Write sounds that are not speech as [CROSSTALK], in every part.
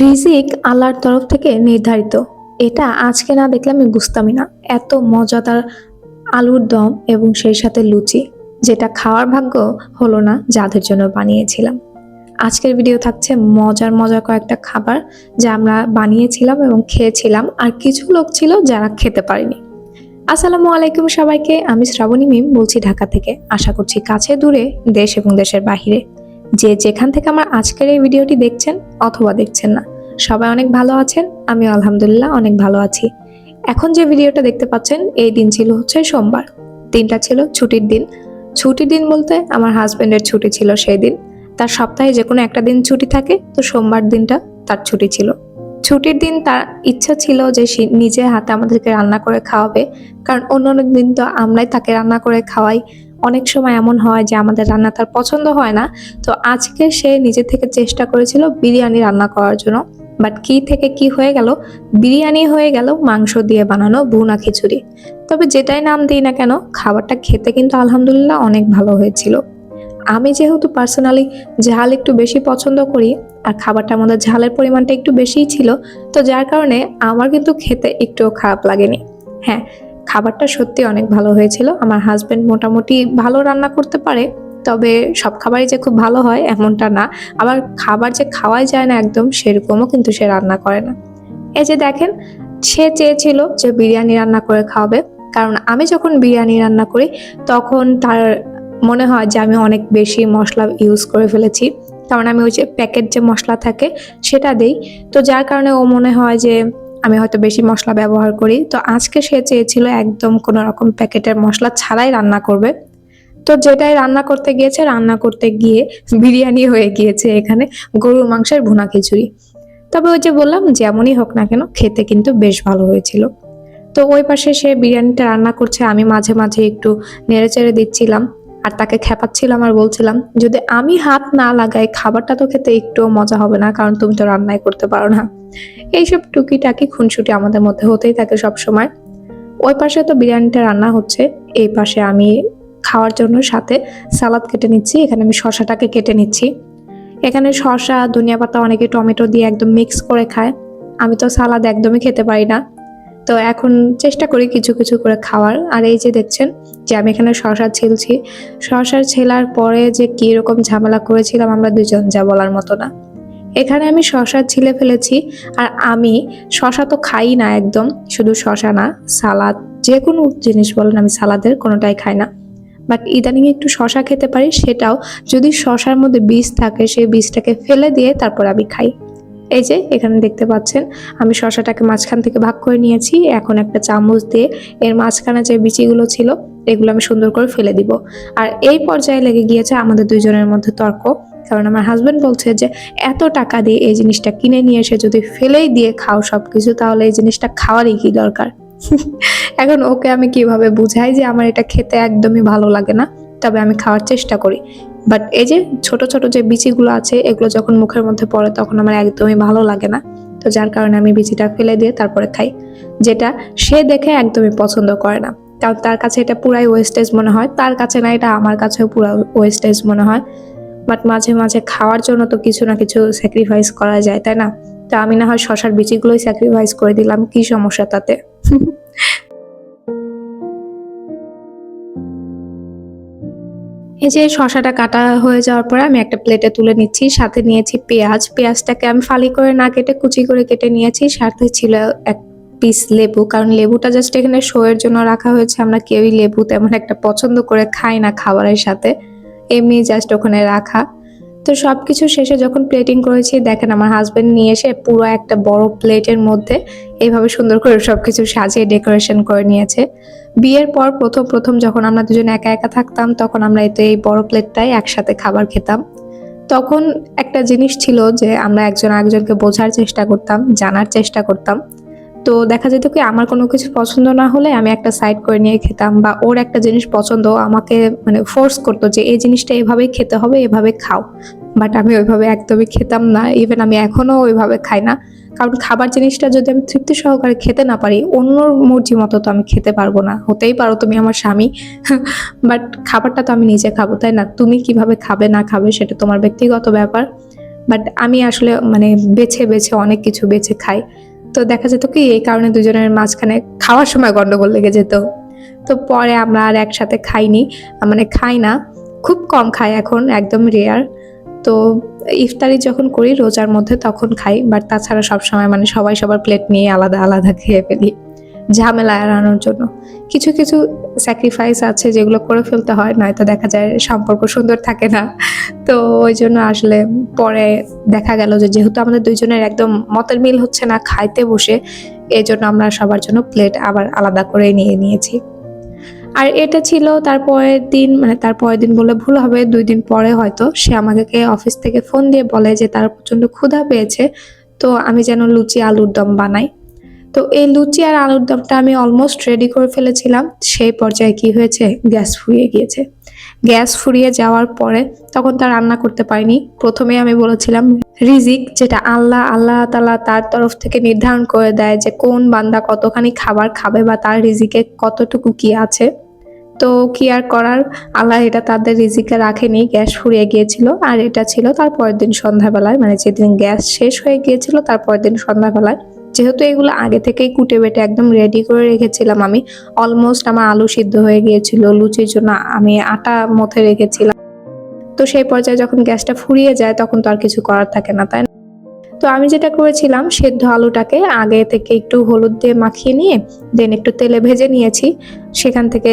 রিজিক আল্লাহর তরফ থেকে নির্ধারিত। এটা আজকে না দেখলে আমি বুঝতামই না। এত মজাদার আলুর দম এবং সেই সাথে লুচি, যেটা খাওয়ার ভাগ্য হলো না যাদের জন্য বানিয়েছিলাম। আজকের ভিডিও থাকছে মজার মজার কয়েকটা খাবার যা আমরা বানিয়েছিলাম এবং খেয়েছিলাম, আর কিছু লোক ছিল যারা খেতে পারেনি। আসসালামু আলাইকুম সবাইকে, আমি শ্রাবণী মিম বলছি ঢাকা থেকে। আশা করছি কাছে, দূরে, দেশ এবং দেশের বাহিরে। যে যেখান থেকে আমার আজকের এই ভিডিওটি দেখছেন অথবা দেখছেন না, সবাই অনেক ভালো আছেন আমি আলহামদুলিল্লাহ অনেক ভালো আছি। এখন যে ভিডিওটা দেখতে পাচ্ছেন, এই দিন ছিল হচ্ছে সোমবার। দিনটা ছিল ছুটির দিন। ছুটির দিন বলতে আমার হাজবেন্ডের ছুটি ছিল সেই দিন। তার সপ্তাহে যে কোনো একটা দিন ছুটি থাকে, তো সোমবার দিনটা তার ছুটি ছিল। ছুটির দিন তার ইচ্ছা ছিল যে সে নিজে হাতে আমাদেরকে রান্না করে খাওয়াবে, কারণ অন্য অন্য দিন তো আমরাই তাকে রান্না করে খাওয়াই। অনেক সময় এমন হয় যে আমাদের রান্না তার পছন্দ হয় না। তো আজকে সে নিজে থেকে চেষ্টা করেছিল বিরিয়ানি রান্না করার জন্য। বাট কি থেকে কি হয়ে গেল? বিরিয়ানি হয়ে গেল মাংস দিয়ে বানানো ভুনা খিচুড়ি। তবে যেটাই নাম দিই না কেন, খাবারটা খেতে কিন্তু আলহামদুলিল্লাহ অনেক ভালো হয়েছিল। আমি যেহেতু পার্সোনালি ঝাল একটু বেশি পছন্দ করি আর খাবারটার মধ্যে ঝালের পরিমাণটা একটু বেশিই ছিল, তো যার কারণে আমার কিন্তু খেতে একটুও খারাপ লাগেনি। হ্যাঁ খাবারটা সত্যি অনেক ভালো হয়েছিল। আমার হাজব্যান্ড মোটামুটি ভালো রান্না করতে পারে, তবে সব খাবারই যে খুব ভালো হয় এমনটা না। আবার খাবার যে খাওয়াই যায় না একদম, সেরকমও কিন্তু সে রান্না করে না। এই যে দেখেন, সে চেয়েছিল যে বিরিয়ানি রান্না করে খাওয়াবে। কারণ আমি যখন বিরিয়ানি রান্না করি, তখন তার মনে হয় যে আমি অনেক বেশি মশলা ইউজ করে ফেলেছি। কারণ আমি ওই যে প্যাকেট যে মশলা থাকে, সেটা দেই। তো যার কারণে ও মনে হয় যে আমি হয়তো বেশি মশলা ব্যবহার করি। তো আজকে সে চেয়েছিল একদম কোনো রকম প্যাকেটের মশলা ছাড়াই রান্না করবে। তো যেটাই রান্না করতে গিয়েছে, রান্না করতে গিয়ে বিরিয়ানি হয়ে গিয়েছে এখানে গরুর মাংসের ভুনা খিচুড়ি। তবে ওই যে বললাম, যেমনই হোক না কেন, খেতে কিন্তু বেশ ভালো হয়েছিল। তো ওই পাশে সে বিরিয়ানিটা রান্না করছে, আমি মাঝে মাঝে একটু নেড়ে চেড়ে দিচ্ছিলাম। আর তাকে খেপাচ্ছিলাম আর বলছিলাম, যদি আমি হাত না লাগাই, খাবারটা তো খেতে একটুও মজা হবে না, কারণ তুমি তো রান্নাই করতে পারো না। এইসব টুকিটাকি খুনসুটি আমাদের মধ্যে হতেই থাকে সব সময় ওই পাশে তো বিরিয়ানিটা রান্না হচ্ছে, এই পাশে আমি খাওয়ার জন্য সাথে সালাদ কেটে নিচ্ছি, এখানে আমি শশাটাকে কেটে নিচ্ছি। এখানে শশা ধনিয়া পাতা, অনেকে টমেটো দিয়ে একদম মিক্স করে খায়। আমি তো সালাদ একদমই খেতে পারি না। তো এখন চেষ্টা করি কিছু কিছু করে খাওয়ার। আর এই যে দেখছেন যে আমি এখানে শশা ছিলছি। শশা ছেলার পরে যে কি রকম ঝামেলা করেছিলাম আমরা দুজন যা বলার মতো না। এখানে আমি শশা ছিলে ফেলেছি আর আমি শশা তো খাই না একদম, শুধু শশা না, সালাদ, যে কোনো জিনিস বলেন আমি সালাদের কোনোটাই খাই না। বাট ইদানিং একটু শশা খেতে পারি, সেটাও যদি শশার মধ্যে বীজ থাকে, সেই বীজটাকে ফেলে দিয়ে তারপর আমি খাই। এই যে, এখানে দেখতে পাচ্ছেন, আমি শশাটাকে মাঝখান থেকে ভাগ করে নিয়েছি। এখন একটা চামচ দিয়ে এর মাঝখানে যে বিচিগুলো ছিল, এগুলো আমি সুন্দর করে ফেলে দিব। আর এই পর্যায়ে লেগে গিয়েছে আমাদের দুইজনের মধ্যে তর্ক। কারণ আমার হাজব্যান্ড বলছে যে, এত টাকা দিয়ে এই জিনিসটা কিনে নিয়ে এসে যদি ফেলেই দিয়ে খাও সবকিছু, তাহলে এই জিনিসটা খাওয়ারই কি দরকার? [LAUGHS] এখন ওকে আমি কীভাবে বুঝাই যে, আমার এটা খেতে একদমই ভালো লাগে না, তবে আমি খাওয়ার চেষ্টা করি। বাট এই যে ছোট ছোট যে বিচিগুলো আছে, এগুলো যখন মুখের মধ্যে পড়ে, তখন আমার একদমই ভালো লাগে না। তো যার কারণে আমি বিচিটা ফেলে দিয়ে তারপরে খাই, যেটা সে দেখে একদমই পছন্দ করে না। কারণ তার কাছে এটা পুরাই ওয়েস্টেজ মনে হয়। তার কাছে না, এটা আমার কাছেও পুরা ওয়েস্টেজ মনে হয়। বাট মাঝে মাঝে খাওয়ার জন্য তো কিছু না কিছু স্যাক্রিফাইস করা যায়, তাই না? তো আমি না হয় শশার বিচিগুলোই স্যাক্রিফাইস করে দিলাম, কি সমস্যা তাতে? [LAUGHS] এই যে শশাটা কাটা হয়ে যাওয়ার পরে আমি একটা প্লেটে তুলে নিচ্ছি, সাথে নিয়েছি পেঁয়াজ। পেঁয়াজটাকে আমি ফালি করে না কেটে কুচি করে কেটে নিয়েছি, সাথে ছিল এক পিস লেবু, কারণ লেবুটা জাস্ট এখানে শোয়ের জন্য রাখা হয়েছে। আমরা কেউই লেবু তেমন একটা পছন্দ করে খাই না খাবারের সাথে, এমনি জাস্ট ওখানে রাখা। তো সবকিছু শেষে যখন প্লেটিং করেছি, দেখেন আমার হাজব্যান্ড নিয়ে এসে পুরো একটা বড় প্লেটের মধ্যে এইভাবে সুন্দর করে সবকিছু সাজিয়ে ডেকোরেশন করে নিয়েছে। বিয়ের পর প্রথম প্রথম যখন আমরা দুজন একা একা থাকতাম, তখন আমরা এতে এই বড় প্লেটটাই একসাথে খাবার খেতাম। তখন একটা জিনিস ছিল যে, আমরা একজন আরেকজনকে বোঝার চেষ্টা করতাম, জানার চেষ্টা করতাম। তো দেখা যেত কি, আমার কোনো কিছু পছন্দ না হলে আমি একটা সাইড করে নিয়ে খেতাম বা ওর একটা জিনিস পছন্দ, আমাকে মানে ফোর্স করতো যে, এই জিনিসটা এভাবেই খেতে হবে, এভাবে খাও। বাট আমি ওইভাবে একদমই খেতাম না। ইভেন আমি এখনও ওইভাবে খাই না। কারণ খাবার জিনিসটা যদি আমি তৃপ্তি সহকারে খেতে না পারি অন্যর মর্জি মতো তো আমি খেতে পারব না। হতেই পারো তুমি আমার স্বামী [LAUGHS] বাট খাবারটা তো আমি নিজে খাব, তাই না? তুমি কীভাবে খাবে, না খাবে সেটা তোমার ব্যক্তিগত ব্যাপার। বাট আমি আসলে মানে বেছে বেছে অনেক কিছু বেছে খাই। তো দেখা যেত কি, এই কারণে দুজনের মাঝখানে খাওয়ার সময় গন্ডগোল লেগে যেত। তো পরে আমরা আর একসাথে খাইনি মানে খাই না, খুব কম খাই এখন, একদম রেয়ার তো ইফতারি যখন করি রোজার মধ্যে তখন খাই বাট তাছাড়া সবসময় মানে সবাই সবার প্লেট নিয়ে আলাদা আলাদা খেয়ে ফেলি, ঝামেলা এড়ানোর জন্য। কিছু কিছু স্যাক্রিফাইস আছে যেগুলো করে ফেলতে হয়, নয়তো দেখা যায় সম্পর্ক সুন্দর থাকে না। তো ওই জন্য আসলে পরে দেখা গেল যে যেহেতু আমাদের দুইজনের একদম মতের মিল হচ্ছে না খাইতে বসে এই জন্য আমরা সবার জন্য প্লেট আবার আলাদা করে নিয়ে নিয়েছি। আর এটা ছিল তারপরের দিন মানে তার পরের দিন বলে ভুল হবে, দুই দিন পরে হয়তো সে আমাকে অফিস থেকে ফোন দিয়ে বলে যে তার প্রচণ্ড ক্ষুধা পেয়েছে, তো আমি যেন লুচি আলুর দম বানাই। তো এই লুচি আর আলুর দমটা আমি অলমোস্ট রেডি করে ফেলেছিলাম। সেই পর্যায়ে কি হয়েছে? গ্যাস ফুরিয়ে গিয়েছে। গ্যাস ফুরিয়ে যাওয়ার পরে তখন তার রান্না করতে পারিনি। প্রথমে আমি বলেছিলাম, রিজিক যেটা আল্লাহ আল্লাহ তালা তার তরফ থেকে নির্ধারণ করে দেয় যে কোন বান্দা কতখানি খাবার খাবে বা তার রিজিকে কতটুকু কি আছে। তো কি আর করার? আল্লাহ এটা তাদের রিজিকে রাখেনি। গ্যাস ফুরিয়ে গিয়েছিল আর এটা ছিল তার পরের দিন সন্ধ্যাবেলায়। মানে যেদিন গ্যাস শেষ হয়ে গিয়েছিল তার পরের দিন সন্ধ্যাবেলায়। যেহেতু এগুলো আগে থেকেই কুটে বেটে একদম রেডি করে রেখেছিলাম আমি অলমোস্ট আমার আলু সিদ্ধ হয়ে গিয়েছিল, লুচির জন্য আমি আটা মথে রেখেছিলাম। তো সেই পর্যায়ে যখন গ্যাসটা ফুরিয়ে যায় তখন তো আর কিছু করার থাকে না, তাই না? তো আমি যেটা করেছিলাম, সেদ্ধ আলুটাকে আগে থেকে একটু হলুদ দিয়ে মাখিয়ে নিয়ে দেন একটু তেলে ভেজে নিয়েছি। সেখান থেকে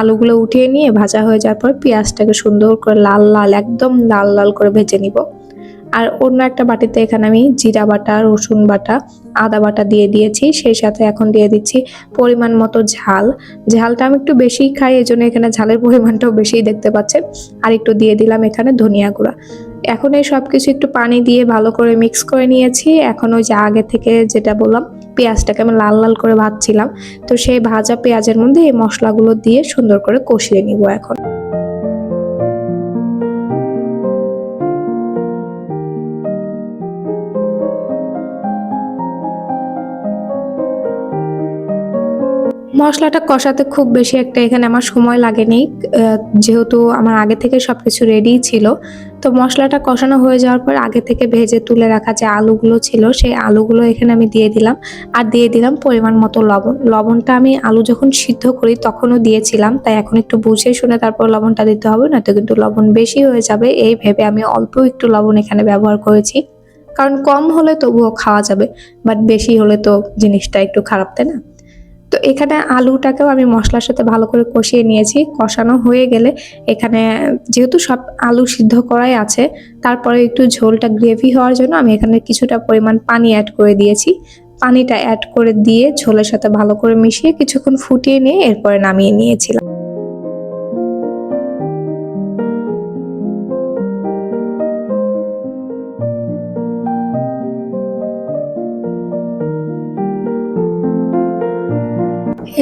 আলুগুলো উঠিয়ে নিয়ে ভাজা হয়ে যাওয়ার পর পেঁয়াজটাকে সুন্দর করে লাল লাল, একদম লাল লাল করে ভেজে নিব। আর অন্য একটা বাটিতে এখানে আমি জিরা বাটা, রসুন বাটা, আদা বাটা দিয়ে দিয়েছি। সেই সাথে এখন দিয়ে দিচ্ছি পরিমাণ মতো ঝাল। ঝালটা আমি একটু বেশিই খাই এই জন্য এখানে ঝালের পরিমাণটাও বেশিই দেখতে পাচ্ছেন। আর একটু দিয়ে দিলাম এখানে ধনিয়া গুঁড়া। এখন এই সব কিছু একটু পানি দিয়ে ভালো করে মিক্স করে নিয়েছি। এখন ওই যে আগে থেকে যেটা বললাম, পেঁয়াজটাকে আমি লাল লাল করে ভাজছিলাম। তো সেই ভাজা পেঁয়াজের মধ্যে এই মশলাগুলো দিয়ে সুন্দর করে কষিয়ে নিব এখন। মশলাটা কষাতে খুব বেশি একটা এখানে আমার সময় লাগেনি। যেহেতু আমার আগে থেকে সব কিছু রেডি ছিল, তো মশলাটা কষানো হয়ে যাওয়ার পর আগে থেকে ভেজে তুলে রাখা যে আলুগুলো ছিল, সেই আলুগুলো এখানে আমি দিয়ে দিলাম। আর দিয়ে দিলাম পরিমাণ মতো লবণ। লবণটা আমি আলু যখন সিদ্ধ করি তখনও দিয়েছিলাম, তাই এখন একটু বুঝে শুনে তারপর লবণটা দিতে হবে না তো কিন্তু লবণ বেশি হয়ে যাবে। এই ভেবে আমি অল্প একটু লবণ এখানে ব্যবহার করেছি। কারণ কম হলে তবুও খাওয়া যাবে বাট বেশি হলে তো জিনিসটা একটু খারাপ, তাই না? তো এখানে আলুটাকেও আমি মশলার সাথে ভালো করে কষিয়ে নিয়েছি। কষানো হয়ে গেলে এখানে যেহেতু সব আলু সিদ্ধ করাই আছে, তারপরে একটু ঝোলটা গ্রেভি হওয়ার জন্য আমি এখানে কিছুটা পরিমাণ পানি অ্যাড করে দিয়েছি। পানিটা অ্যাড করে দিয়ে ঝোলের সাথে ভালো করে মিশিয়ে কিছুক্ষণ ফুটিয়ে নিয়ে এরপরে নামিয়ে নিয়েছিলাম।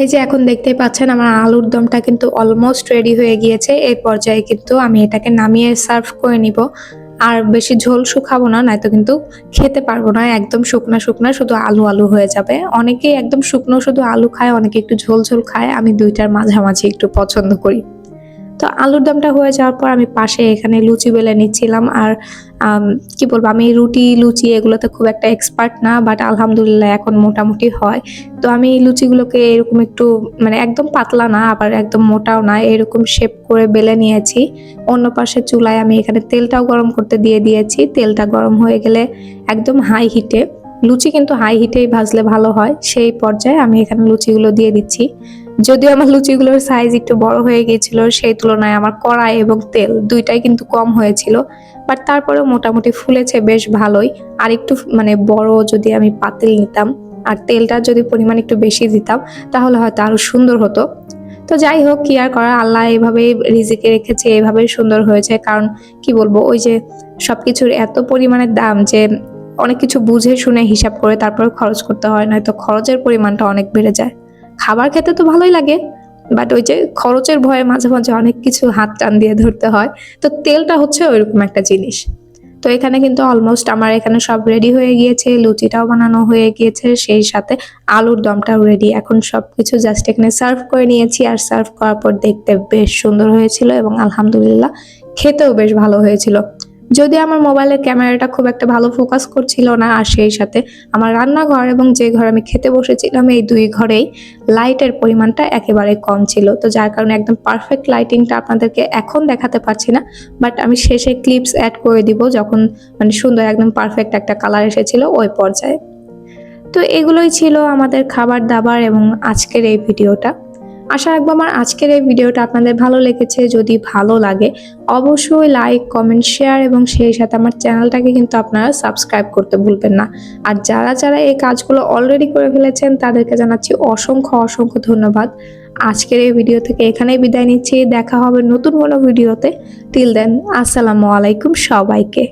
এই যে এখন দেখতে পাচ্ছেন আমার আলুর দমটা কিন্তু অলমোস্ট রেডি হয়ে গিয়েছে। এই পর্যায়ে কিন্তু আমি এটাকে নামিয়ে সার্ভ করে নিব। আর বেশি ঝোল শুকাবো না, নয়তো কিন্তু খেতে পারব না। একদম শুকনা শুকনা শুধু আলু আলু হয়ে যাবে। অনেকেই একদম শুকনো শুধু আলু খায়, অনেকে একটু ঝোল ঝোল খায়। আমি দুইটার মাঝামাঝি একটু পছন্দ করি। তো আলুর দমটা হয়ে যাওয়ার পর আমি পাশে এখানে লুচি বেলে নিচ্ছিলাম আর কি বলব, আমি রুটি, লুচি এগুলোতে খুব একটা এক্সপার্ট না বাট আলহামদুলিল্লাহ এখন মোটামুটি হয়। তো আমি এই লুচিগুলোকে এরকম একটু মানে একদম পাতলা না, আবার একদম মোটাও না, এরকম শেপ করে বেলে নিয়েছি। অন্য পাশে চুলায় আমি এখানে তেলটাও গরম করতে দিয়ে দিয়েছি। তেলটা গরম হয়ে গেলে একদম হাই হিটে লুচি কিন্তু হাই হিটেই ভাজলে ভালো হয়, সেই পর্যায়ে আমি এখানে লুচিগুলো দিয়ে দিচ্ছি। যদিও আমার লুচিগুলোর সাইজ একটু বড় হয়ে গিয়েছিল, সেই তুলনায় আমার কড়াই এবং তেল দুইটাই কিন্তু কম হয়েছিল। বাট তারপরেও মোটামুটি ফুলেছে বেশ ভালোই। আর একটু মানে বড় যদি আমি পাতিল নিতাম, আর তেলটা যদি পরিমাণ একটু বেশি দিতাম, তাহলে হয়তো আরও সুন্দর হতো। তো যাই হোক, কি আর করা আল্লাহ এভাবেই রিজিকে রেখেছে, এভাবেই সুন্দর হয়েছে। কারণ কি বলব, ওই যে সবকিছুর এত পরিমাণের দাম যে অনেক কিছু বুঝে শুনে হিসাব করে তারপর খরচ করতে হয়, নয়তো খরচের পরিমাণটা অনেক বেড়ে যায়। খাবার খেতে তো ভালোই লাগে বাট ওই যে খরচের ভয়ে মাঝে মাঝে অনেক কিছু হাত টান দিয়ে ধরতে হয়, তো তেলটা হচ্ছে ওইরকম একটা জিনিস। তো এখানে কিন্তু অলমোস্ট আমার এখানে সব রেডি হয়ে গিয়েছে, লুচিটাও বানানো হয়ে গিয়েছে, সেই সাথে আলুর দমটাও রেডি এখন সব কিছু জাস্ট এখানে সার্ভ করে নিয়েছি, আর সার্ভ করার পর দেখতে বেশ সুন্দর হয়েছিল এবং আলহামদুলিল্লাহ খেতেও বেশ ভালো হয়েছিল। যদি আমার মোবাইলের ক্যামেরাটা খুব একটা ভালো ফোকাস করছিল না, আর সেই সাথে আমার রান্নাঘর এবং যে ঘরে আমি খেতে বসেছিলাম এই দুই ঘরেই লাইটের পরিমাণটা একেবারে কম ছিল। তো যার কারণে একদম পারফেক্ট লাইটিংটা আপনাদেরকে এখন দেখাতে পারছি না বাট আমি শেষে ক্লিপস অ্যাড করে দিব যখন মানে সুন্দর একদম পারফেক্ট একটা কালার এসেছিল ওই পর্যায়ে। তো এগুলোই ছিল আমাদের খাবার দাবার এবং আজকের এই ভিডিওটা আশা রাখব আমার আজকের এই ভিডিওটা আপনাদের ভালো লেগেছে। যদি ভালো লাগে, অবশ্যই লাইক কমেন্ট শেয়ার এবং সেই সাথে আমার চ্যানেলটাকে কিন্তু আপনারা সাবস্ক্রাইব করতে ভুলবেন না। আর যারা যারা এই কাজগুলো অলরেডি করে ফেলেছেন, তাদেরকে জানাচ্ছি অসংখ্য অসংখ্য ধন্যবাদ। আজকের এই ভিডিও থেকে এখানেই বিদায় নিচ্ছি। দেখা হবে নতুন কোনো ভিডিওতে টিল দেন আসসালামু আলাইকুম সবাইকে।